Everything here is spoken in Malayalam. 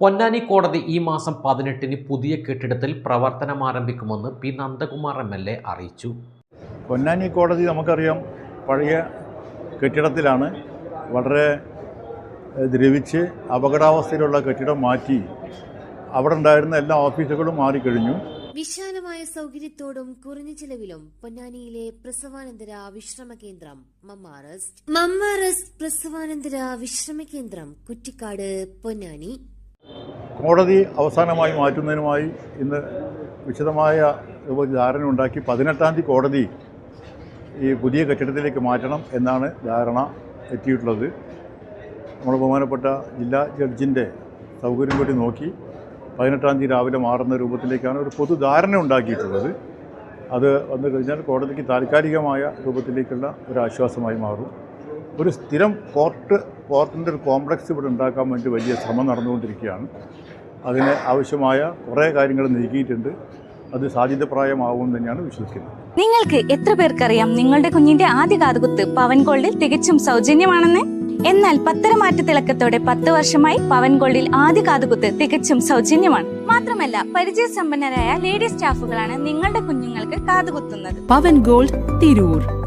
പൊന്നാനി കോടതി ഈ മാസം പതിനെട്ടിന് പുതിയ കെട്ടിടത്തിൽ പ്രവർത്തനം ആരംഭിക്കുമെന്ന് P Nandakumar M L A അറിയിച്ചു. പൊന്നാനി കോടതി നമുക്കറിയാം പഴയ കെട്ടിടത്തിലാണ് വളരെ ദ്രവിച്ച് അപകടാവസ്ഥയിലുള്ള കെട്ടിടം മാറ്റി അവിടെ ഉണ്ടായിരുന്ന എല്ലാ ഓഫീസുകളും മാറിക്കഴിഞ്ഞു. വിശാലമായ സൗകര്യത്തോടും കുറഞ്ഞ ചിലവിലും പൊന്നാനിയിലെ പ്രസവാനന്തര വിശ്രമ കേന്ദ്രം മമ്മാറസ്റ്റ്. മമ്മാറസ്റ്റ് പ്രസവാനന്തര വിശ്രമ കേന്ദ്രം കുറ്റിക്കാട് പൊന്നാനി. കോടതി അവസാനമായി മാറ്റുന്നതിനുമായി ഇന്ന് വിശദമായ ധാരണ ഉണ്ടാക്കി പതിനെട്ടാം തീയതി കോടതി ഈ പുതിയ കെട്ടിടത്തിലേക്ക് മാറ്റണം എന്നാണ് ധാരണ എത്തിയിട്ടുള്ളത്. നമ്മൾ ബഹുമാനപ്പെട്ട ജില്ലാ ജഡ്ജിന്റെ സൗകര്യം കൂടി നോക്കി പതിനെട്ടാം തീയതി രാവിലെ മാറുന്ന രൂപത്തിലേക്കാണ് ഒരു പൊതു ധാരണ ഉണ്ടാക്കിയിട്ടുള്ളത്. അത് വന്നു കഴിഞ്ഞാൽ കോടതിക്ക് താൽക്കാലികമായ രൂപത്തിലേക്കുള്ള ഒരു ആശ്വാസമായി മാറും. ഒരു സ്ഥിരം കോർട്ട് കോർട്ടിന്റെ ഒരു കോംപ്ലക്സ് ഇവിടെ ഉണ്ടാക്കാൻ വേണ്ടി വലിയ ശ്രമം നടന്നുകൊണ്ടിരിക്കുകയാണ്. അതിന് ആവശ്യമായ കുറേ കാര്യങ്ങൾ നീക്കിയിട്ടുണ്ട്. അത് സാധ്യതപ്രായമാവും തന്നെയാണ് വിശ്വസിക്കുന്നത്. നിങ്ങൾക്ക് എത്ര പേർക്കറിയാം നിങ്ങളുടെ കുഞ്ഞിന്റെ ആദ്യ കാതുകുത്ത് പവൻ ഗോൾഡിൽ തികച്ചും സൗജന്യമാണെന്ന്? എന്നാൽ പത്തരമാറ്റ തിളക്കത്തോടെ പത്ത് വർഷമായി പവൻ ഗോൾഡിൽ ആദ്യ കാതുകുത്ത് തികച്ചും സൗജന്യമാണ്. മാത്രമല്ല പരിചയസമ്പന്നരായ ലേഡി സ്റ്റാഫുകളാണ് നിങ്ങളുടെ കുഞ്ഞുങ്ങൾക്ക് കാതുകുത്തുന്നത്. പവൻ ഗോൾഡ് തിരൂർ.